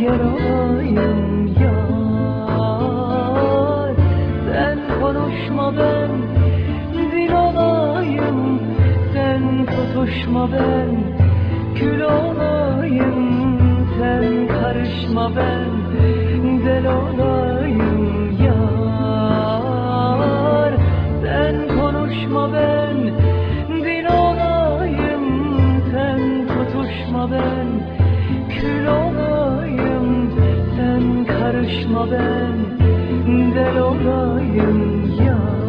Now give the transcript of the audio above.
gerayım yar. Sen konuşma ben dil olayım. Sen tutuşma ben kül olayım. Sen karışma ben del olayım yar. Sen konuşma ben ben Del olayım ya.